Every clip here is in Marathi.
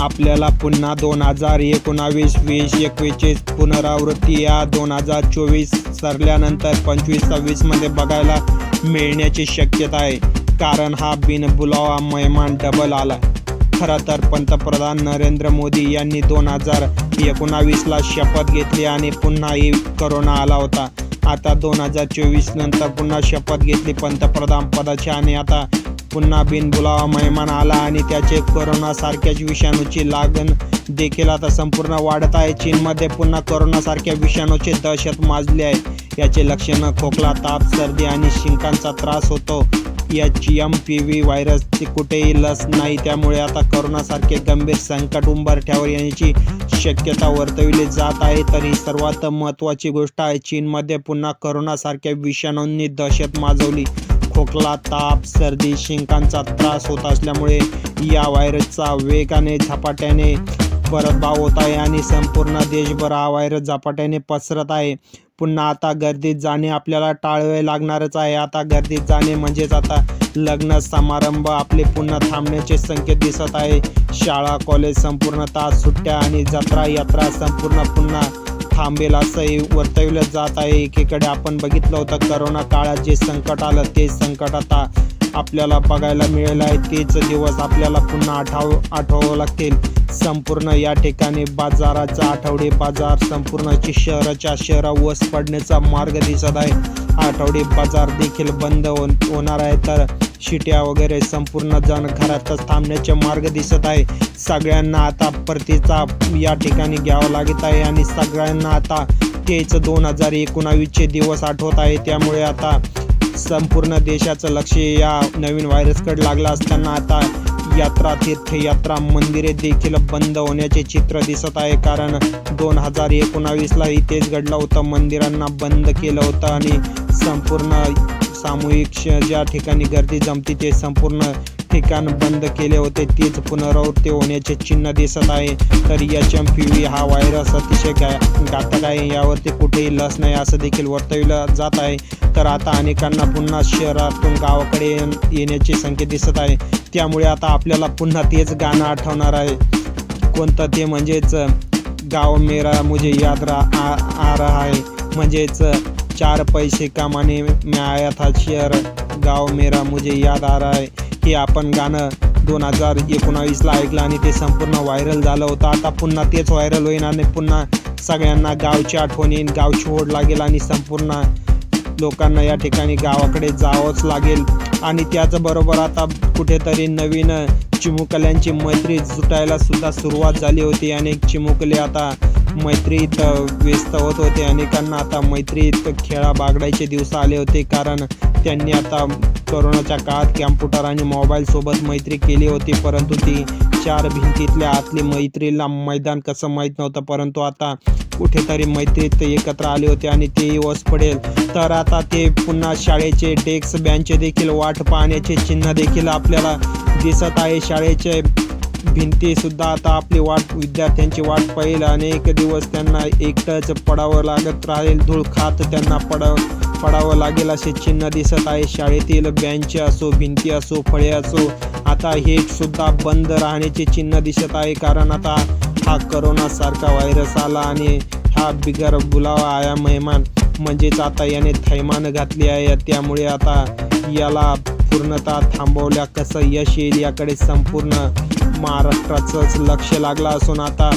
आपल्याला पुन्हा दोन हजार एकोणावीस वीस एकवीस पुनरावृत्ती या दोन हजार चोवीस सरल्यानंतर पंचवीस सव्वीसमध्ये बघायला मिळण्याची शक्यता आहे. कारण हा बिनबुलावा मेहमान डबल आला. खरं तर पंतप्रधान नरेंद्र मोदी यांनी दोन हजार एकोणावीसला शपथ घेतली आणि पुन्हाही करोना आला होता. आता दोन हजार चोवीस नंतर पुन्हा शपथ घेतली पंतप्रधान पदाची आणि आता पुन्हा बिनबुलावा मेहमान आला आणि त्याचे करोनासारख्याच विषाणूची लागण देखील आता संपूर्ण वाढत आहे. चीनमध्ये पुन्हा करोनासारख्या विषाणूची दहशत माजली आहे. याचे लक्षणं खोकला ताप सर्दी आणि शिंकांचा त्रास होतो. याची एम पी व्ही व्हायरसची कुठेही लस नाही. त्यामुळे आता करोनासारखे गंभीर संकट उंबरठ्यावर येण्याची शक्यता वर्तविली जात आहे. तर ही सर्वात महत्त्वाची गोष्ट आहे चीनमध्ये पुन्हा करोनासारख्या विषाणूंनी दहशत माजवली. खोकला ताप सर्दी शिंकांचा त्रास होत असल्यामुळे या व्हायरसचा वेगाने झपाट्याने परतभाव होत आहे आणि संपूर्ण देशभर हा व्हायरस झपाट्याने पसरत आहे. पुन्हा आता गर्दीत जाणे आपल्याला टाळवे लागणारच आहे. आता गर्दीत जाणे म्हणजेच आता लग्न समारंभ आपले पुन्हा थांबण्याचे संकेत दिसत आहे. शाळा कॉलेज संपूर्णतः सुट्ट्या आणि जत्रा यात्रा संपूर्ण पुन्हा थांबेल असंही वर्तवलं जात आहे. एकीकडे आपण बघितलं होतं करोना काळात जे संकट आलं ते संकट आता आपल्याला बघायला मिळेल आहे. तेच दिवस आपल्याला पुन्हा आठव आठवावं लागतील. संपूर्ण या ठिकाणी बाजाराचा आठवडे बाजार संपूर्णची शहराच्या शहरा वस पडण्याचा मार्ग दिसत आहे. आठवडे बाजार देखील बंद हो होणार आहे. तर शिट्या वगैरे संपूर्ण जण घरातच थांबण्याचे मार्ग दिसत आहे. सगळ्यांना आता परतीचा या ठिकाणी घ्यावा लागत आहे आणि सगळ्यांना आता तेच दोन हजार एकोणावीसचे दिवस आठवत आहे. त्यामुळे आता संपूर्ण देशाचं लक्ष या नवीन व्हायरसकडे लागलं असताना आता यात्रा तीर्थयात्रा मंदिरे देखील बंद होण्याचे चित्र दिसत आहे. कारण दोन हजार एकोणावीसला तेच घडलं होतं. मंदिरांना बंद केलं होतं आणि संपूर्ण सामूहिक श- ज्या ठिकाणी गर्दी जमती ते संपूर्ण ठिकाण बंद केले होते. तीच पुनरावृत्ती होण्याचे चिन्ह दिसत आहे. तर एच एम पी व्ही हा व्हायरस अतिशय गा- घातक आहे. यावरती कुठेही लस नाही असं देखील वर्तविलं जात आहे. तर आता अनेकांना पुन्हा शहरातून गावाकडे येण्याचे संकेत दिसत आहे. त्यामुळे आता आपल्याला पुन्हा तेच गाणं आठवणार आहे. कोणतं ते म्हणजेच गाव मेरा मुझे याद रा आ, आ रहा आहे म्हणजेच चार पैसे कमाने में आया था शहर गाव मेरा मुझे याद आ रहा है हे आपण गाणं दोन हजार एकोणावीसला ऐकलं आणि ते संपूर्ण व्हायरल झालं होतं। आता पुन्हा तेच व्हायरल होईल आणि पुन्हा सगळ्यांना गावची आठवण येईल गावची ओढ लागेल आणि संपूर्ण लोकांना या ठिकाणी गावाकडे जावंच लागेल. आणि त्याचबरोबर आता कुठेतरी नवीन चिमुकल्यांची मैत्री जुटायला सुद्धा सुरुवात झाली होती. अनेक चिमुकले आता मैत्रीत व्यस्त होत होते. अनेकांना आता मैत्रीत खेळा बागडायचे दिवस आले होते. कारण त्यांनी आता करोनाच्या काळात कॅम्प्युटर आणि मोबाईलसोबत मैत्री केली होती. परंतु ती चार भिंतीतल्या आतली मैत्रीला मैदान कसं माहीत नव्हतं. परंतु आता कुठेतरी मैत्रीत एकत्र आले होते आणि ते वस पडेल. तर आता ते पुन्हा शाळेचे डेस्क बँचे देखील वाट पाहण्याचे चिन्ह देखील आपल्याला दिसत आहे. शाळेचे भिंती सुद्धा आता आपली वाट विद्यार्थ्यांची वाट पाहिल अनेक दिवस त्यांना एकटंच पडावं लागत राहील. धूळ खात त्यांना पडाव पडावं लागेल असे चिन्ह दिसत आहे. शाळेतील बँच असो भिंती असो फळे असो आता हे सुद्धा बंद राहण्याचे चिन्ह दिसत आहे. कारण आता हा करोनासारखा व्हायरस आला आणि हा बिगर बुलावा आया मेहमान. म्हणजेच आता याने थैमान घातली आहे. त्यामुळे आता याला पूर्णतः थांबवल्या कसं? यश येईल याकडे संपूर्ण महाराष्ट्राचंच लक्ष लागलं असून आता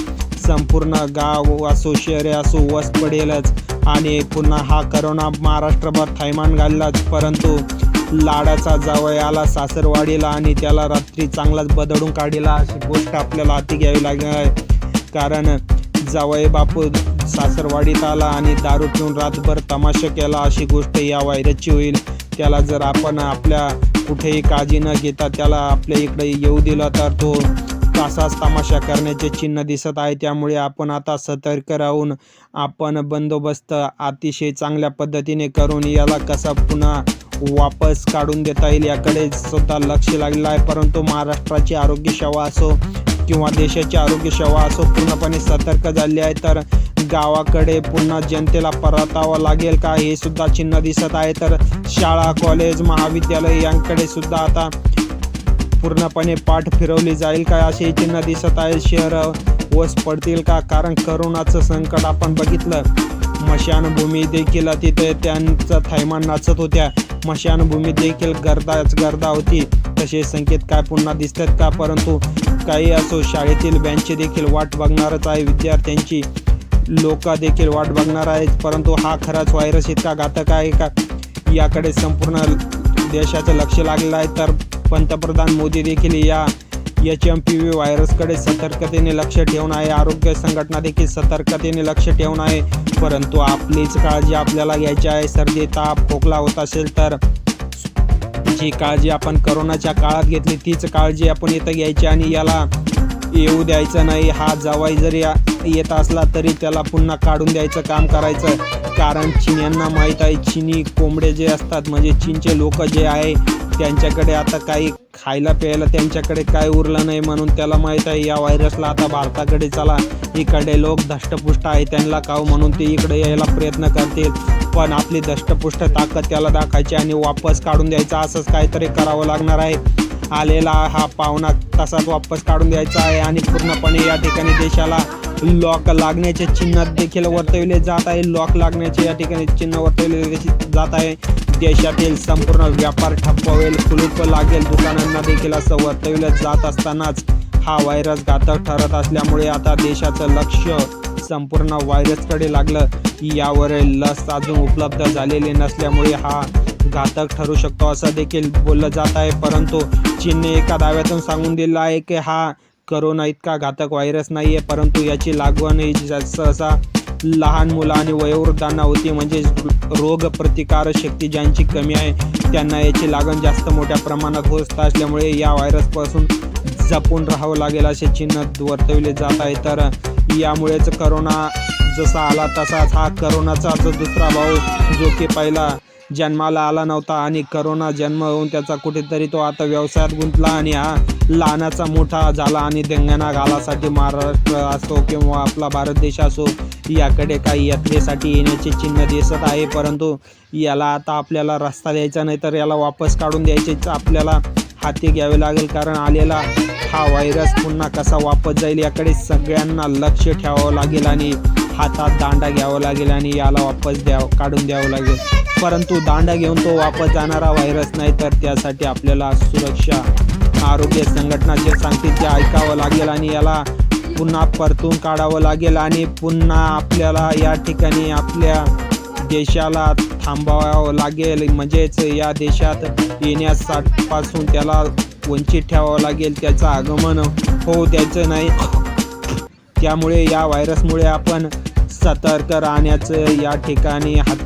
संपूर्ण गाव असो शहरे असो वस पडेलच. आणि पुन्हा हा करोना महाराष्ट्रभर थैमान घाललाच. परंतु लाडाचा जावई आला सासरवाडीला आणि त्याला रात्री चांगलाच बदडून काढीला अशी गोष्ट आपल्याला हाती घ्यावी लागणार आहे. कारण जावई बापू सासरवाडीत आला आणि दारू पिऊन रातभर तमाशा केला अशी गोष्ट या व्हायरसची होईल. त्याला जर आपण आपल्या कुठेही काळजी न घेता त्याला आपल्या इकडे येऊ दिला तर तो तसाच तमाशा करण्याचे चिन्ह दिसत आहे. त्यामुळे आपण आता सतर्क राहून आपण बंदोबस्त अतिशय चांगल्या पद्धतीने करून याला कसा पुन्हा वापस काढून देता येईल याकडे सुद्धा लक्ष लागलेलं आहे. परंतु महाराष्ट्राची आरोग्य सेवा असो किंवा देशाची आरोग्य सेवा असो पूर्णपणे सतर्क झाली आहे तर गावाकडे पुन्हा जनतेला परतावं लागेल का? हे सुद्धा चिन्ह दिसत आहे. तर शाळा कॉलेज महाविद्यालय यांकडे सुद्धा आता पूर्णपणे पाठ फिरवली जाईल का? असे चिन्ह दिसत आहे. शहर वस पडतील का? कारण करोनाचं संकट आपण बघितलं. मशानभूमी देखील तिथे त्यांचं थैमान नाचत होत्या. मशानभूमी देखील गर्दाच गर्दा होती. तसे संकेत काय पुन्हा दिसतात का? परंतु काही असो शाळेतील बँचे देखील वाट बघणारच आहे. विद्यार्थ्यांची लोक देखील वाट बघणार आहेत. परंतु हा खराच व्हायरस इतका घातक आहे का? याकडे संपूर्ण देशाचं लक्ष लागलेलं आहे. तर पंतप्रधान मोदी देखील या एच एम पी व्ही व्हायरसकडे सतर्कतेने लक्ष ठेवून आहे. आरोग्य संघटना देखील सतर्कतेने लक्ष ठेवून आहे. परंतु आपलीच काळजी आपल्याला घ्यायची आहे. सर्दी ताप खोकला होत असेल तर जी काळजी आपण करोनाच्या काळात घेतली तीच काळजी आपण इथं घ्यायची आणि याला येऊ द्यायचं नाही. हा जवाई जरी येत असला तरी त्याला पुन्हा काढून द्यायचं काम करायचं. कारण चीन यांना माहीत आहे चिनी कोंबडे जे असतात म्हणजे चीनचे लोक जे आहे त्यांच्याकडे आता काही खायला प्यायला त्यांच्याकडे काय उरलं नाही म्हणून त्याला माहीत आहे या व्हायरसला आता भारताकडे चला. इकडे लोक धष्टपुष्ट आहे त्यांना काव म्हणून ते इकडे यायला प्रयत्न करतील. पण आपली धष्टपुष्ट ताकद त्याला दाखायची आणि वापस काढून द्यायचा असंच काहीतरी करावं लागणार आहे. आलेला हा पाहुणा तसाच वापस काढून द्यायचा आहे आणि पूर्णपणे या ठिकाणी देशाला लॉक लागण्याचे चिन्ह देखील वर्तवले जात आहे. लॉक लागण्याचे या ठिकाणी चिन्ह वर्तवले जात आहे. देशातील संपूर्ण व्यापार ठप्प होईल कुलूप लागेल. दुकानांना देखील असं वर्तवलं जात असतानाच हा व्हायरस घातक ठरत असल्यामुळे आता देशाचं लक्ष संपूर्ण व्हायरसकडे लागलं. यावर लस अजून उपलब्ध झालेली नसल्यामुळे हा घातक ठरू शकतो असं देखील बोललं जात आहे. परंतु चीनने एका दाव्यातून सांगून दिलं आहे की हा करोना इतका घातक व्हायरस नाही आहे परंतु याची लागवण ही सहसा लहान मुलं आणि वयोवृद्धांना होती म्हणजे रोग प्रतिकार शक्ती ज्यांची कमी आहे त्यांना याची लागण जास्त मोठ्या प्रमाणात होत असल्यामुळे या व्हायरसपासून जपून राहावं लागेल असे चिन्ह वर्तवले जात आहे. तर यामुळेच करोना जसा आला तसाच हा करोनाचा जो दुसरा भाऊ जो की पहिला जन्माला आला नव्हता आणि करोना जन्म होऊन त्याचा कुठेतरी तो आता व्यवसायात गुंतला आणि हा लहानाचा मोठा झाला आणि धिंगाणा घालासाठी महाराष्ट्र असो किंवा आपला भारत देश असो याकडे काही यात्रेसाठी येण्याचे चिन्ह दिसत आहे. परंतु याला आता आपल्याला रस्ता द्यायचा नाही तर याला वापस काढून द्यायचेच आपल्याला हाती घ्यावे लागेल. कारण आलेला हा व्हायरस पुन्हा कसा वापस जाईल याकडे सगळ्यांना लक्ष ठेवावं लागेल आणि हातात दांडा घ्यावा लागेल आणि याला वापस द्याव काढून द्यावं लागेल. परंतु दांडा घेऊन तो वापस जाणारा व्हायरस नाही तर त्यासाठी आपल्याला सुरक्षा आरोग्य संघटना जे सांगतील ते ऐकावं लागेल आणि याला पुन्हा परतून काढावं लागेल आणि पुन्हा आपल्याला या ठिकाणी आपल्या देशाला थांबवावं लागेल. म्हणजेच या देशात येण्यापासून त्याला वंचित ठेवावं लागेल. त्याचं आगमन होऊ द्यायचं नाही. त्यामुळे या व्हायरसमुळे आपण सतर्क राहण्याचं या ठिकाणी हात